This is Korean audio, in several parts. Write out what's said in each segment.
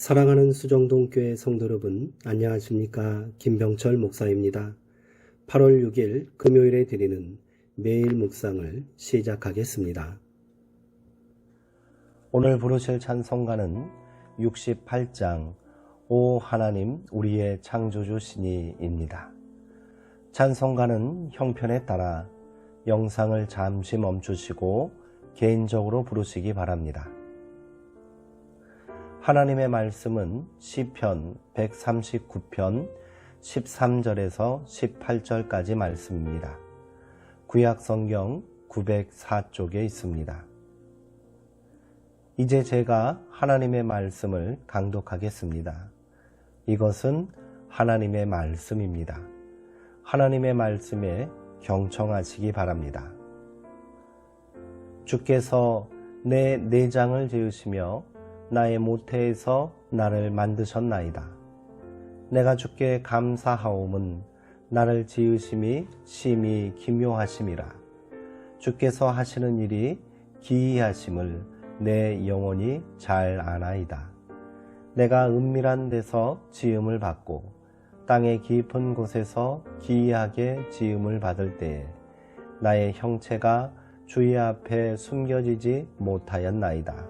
사랑하는 수정동교회 성도 여러분, 안녕하십니까. 김병철 목사입니다. 8월 6일 금요일에 드리는 매일 묵상을 시작하겠습니다. 오늘 부르실 찬송가는 68장 오 하나님 우리의 창조주시니입니다. 찬송가는 형편에 따라 영상을 잠시 멈추시고 개인적으로 부르시기 바랍니다. 하나님의 말씀은 시편 139편 13절에서 18절까지 말씀입니다. 구약 성경 904쪽에 있습니다. 이제 제가 하나님의 말씀을 강독하겠습니다. 이것은 하나님의 말씀입니다. 하나님의 말씀에 경청하시기 바랍니다. 주께서 내 내장을 지으시며 나의 모태에서 나를 만드셨나이다. 내가 주께 감사하옴은 나를 지으심이 심히 기묘하심이라. 주께서 하시는 일이 기이하심을 내 영혼이 잘 아나이다. 내가 은밀한 데서 지음을 받고 땅의 깊은 곳에서 기이하게 지음을 받을 때에 나의 형체가 주의 앞에 숨겨지지 못하였나이다.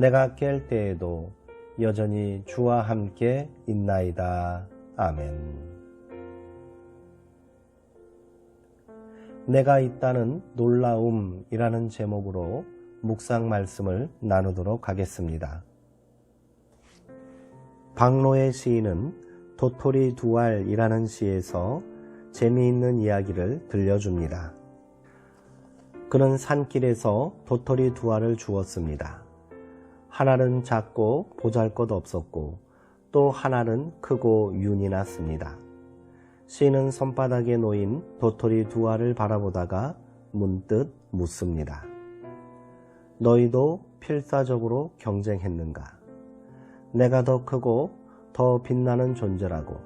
내가 깰 때에도 여전히 주와 함께 있나이다. 아멘. 내가 있다는 놀라움이라는 제목으로 묵상 말씀을 나누도록 하겠습니다. 박노의 시인은 도토리 두 알이라는 시에서 재미있는 이야기를 들려줍니다. 그는 산길에서 도토리 두 알을 주었습니다. 하나는 작고 보잘 것 없었고 또 하나는 크고 윤이 났습니다. 시인은 손바닥에 놓인 도토리 두 알을 바라보다가 문득 묻습니다. 너희도 필사적으로 경쟁했는가? 내가 더 크고 더 빛나는 존재라고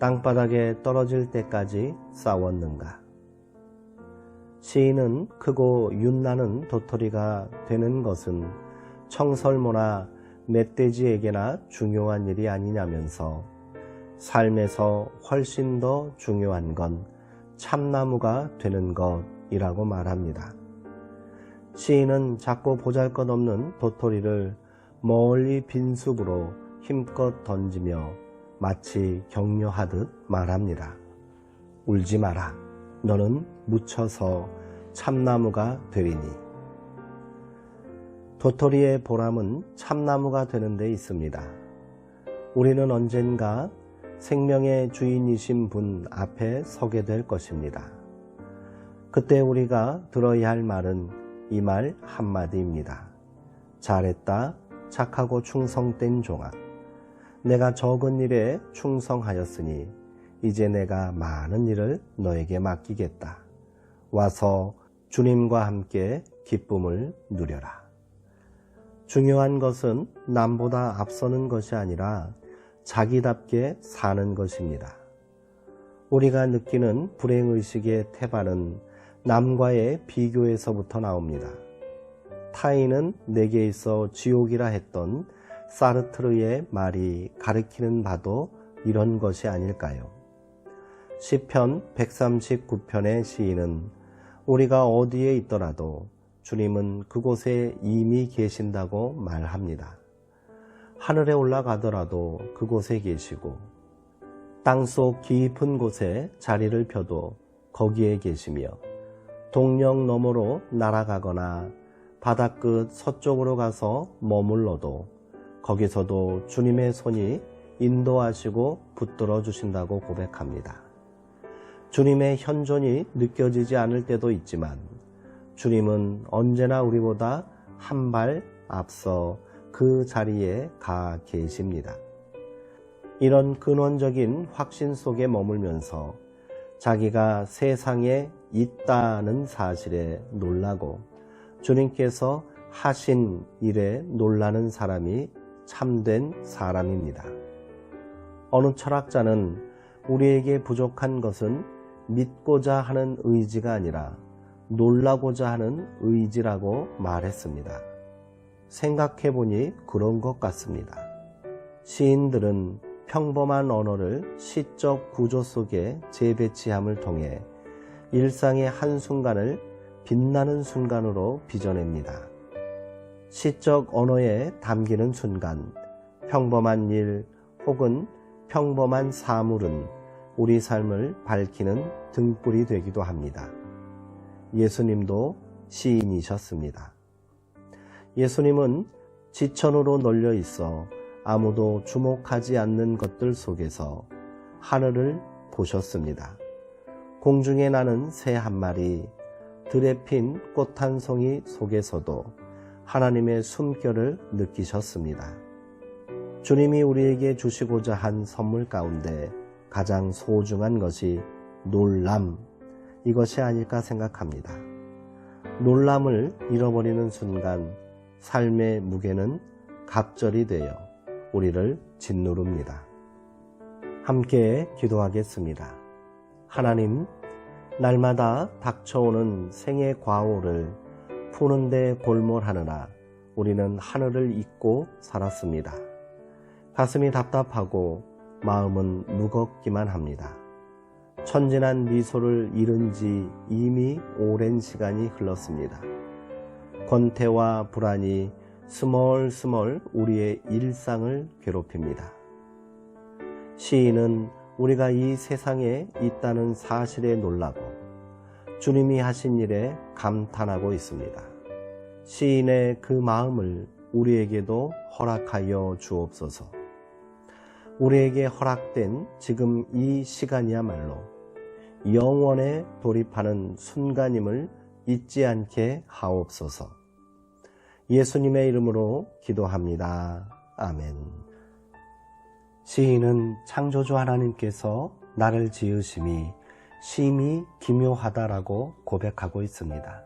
땅바닥에 떨어질 때까지 싸웠는가? 시인은 크고 윤나는 도토리가 되는 것은 청설모나 멧돼지에게나 중요한 일이 아니냐면서 삶에서 훨씬 더 중요한 건 참나무가 되는 것이라고 말합니다. 시인은 작고 보잘 것 없는 도토리를 멀리 빈숲으로 힘껏 던지며 마치 격려하듯 말합니다. 울지 마라. 너는 묻혀서 참나무가 되리니. 도토리의 보람은 참나무가 되는 데 있습니다. 우리는 언젠가 생명의 주인이신 분 앞에 서게 될 것입니다. 그때 우리가 들어야 할 말은 이 말 한마디입니다. 잘했다, 착하고 충성된 종아. 내가 적은 일에 충성하였으니 이제 내가 많은 일을 너에게 맡기겠다. 와서 주님과 함께 기쁨을 누려라. 중요한 것은 남보다 앞서는 것이 아니라 자기답게 사는 것입니다. 우리가 느끼는 불행의식의 태반은 남과의 비교에서부터 나옵니다. 타인은 내게 있어 지옥이라 했던 사르트르의 말이 가리키는 바도 이런 것이 아닐까요? 시편 139편의 시인은 우리가 어디에 있더라도 주님은 그곳에 이미 계신다고 말합니다. 하늘에 올라가더라도 그곳에 계시고 땅속 깊은 곳에 자리를 펴도 거기에 계시며 동령 너머로 날아가거나 바다끝 서쪽으로 가서 머물러도 거기서도 주님의 손이 인도하시고 붙들어 주신다고 고백합니다. 주님의 현존이 느껴지지 않을 때도 있지만 주님은 언제나 우리보다 한 발 앞서 그 자리에 가 계십니다. 이런 근원적인 확신 속에 머물면서 자기가 세상에 있다는 사실에 놀라고 주님께서 하신 일에 놀라는 사람이 참된 사람입니다. 어느 철학자는 우리에게 부족한 것은 믿고자 하는 의지가 아니라 놀라고자 하는 의지라고 말했습니다. 생각해보니 그런 것 같습니다. 시인들은 평범한 언어를 시적 구조 속에 재배치함을 통해 일상의 한순간을 빛나는 순간으로 빚어냅니다. 시적 언어에 담기는 순간, 평범한 일 혹은 평범한 사물은 우리 삶을 밝히는 등불이 되기도 합니다. 예수님도 시인이셨습니다. 예수님은 지천으로 널려 있어 아무도 주목하지 않는 것들 속에서 하늘을 보셨습니다. 공중에 나는 새 한 마리, 들에 핀 꽃 한 송이 속에서도 하나님의 숨결을 느끼셨습니다. 주님이 우리에게 주시고자 한 선물 가운데 가장 소중한 것이 놀람, 이것이 아닐까 생각합니다. 놀람을 잃어버리는 순간 삶의 무게는 갑절이 되어 우리를 짓누릅니다. 함께 기도하겠습니다. 하나님, 날마다 닥쳐오는 생의 과오를 푸는데 골몰하느라 우리는 하늘을 잊고 살았습니다. 가슴이 답답하고 마음은 무겁기만 합니다. 천진한 미소를 잃은 지 이미 오랜 시간이 흘렀습니다. 권태와 불안이 스멀스멀 우리의 일상을 괴롭힙니다. 시인은 우리가 이 세상에 있다는 사실에 놀라고 주님이 하신 일에 감탄하고 있습니다. 시인의 그 마음을 우리에게도 허락하여 주옵소서. 우리에게 허락된 지금 이 시간이야말로 영원에 돌입하는 순간임을 잊지 않게 하옵소서. 예수님의 이름으로 기도합니다. 아멘. 시인은 창조주 하나님께서 나를 지으심이 심히 기묘하다라고 고백하고 있습니다.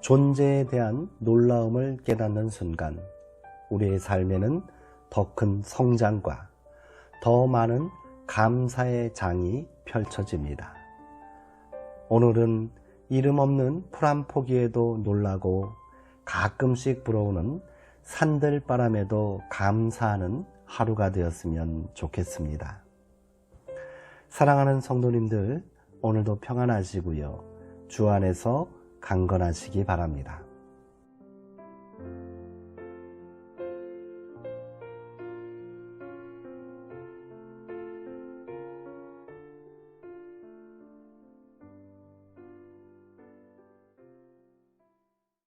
존재에 대한 놀라움을 깨닫는 순간 우리의 삶에는 더 큰 성장과 더 많은 감사의 장이 펼쳐집니다. 오늘은 이름 없는 풀 한 포기에도 놀라고 가끔씩 불어오는 산들바람에도 감사하는 하루가 되었으면 좋겠습니다. 사랑하는 성도님들, 오늘도 평안하시고요. 주 안에서 강건하시기 바랍니다.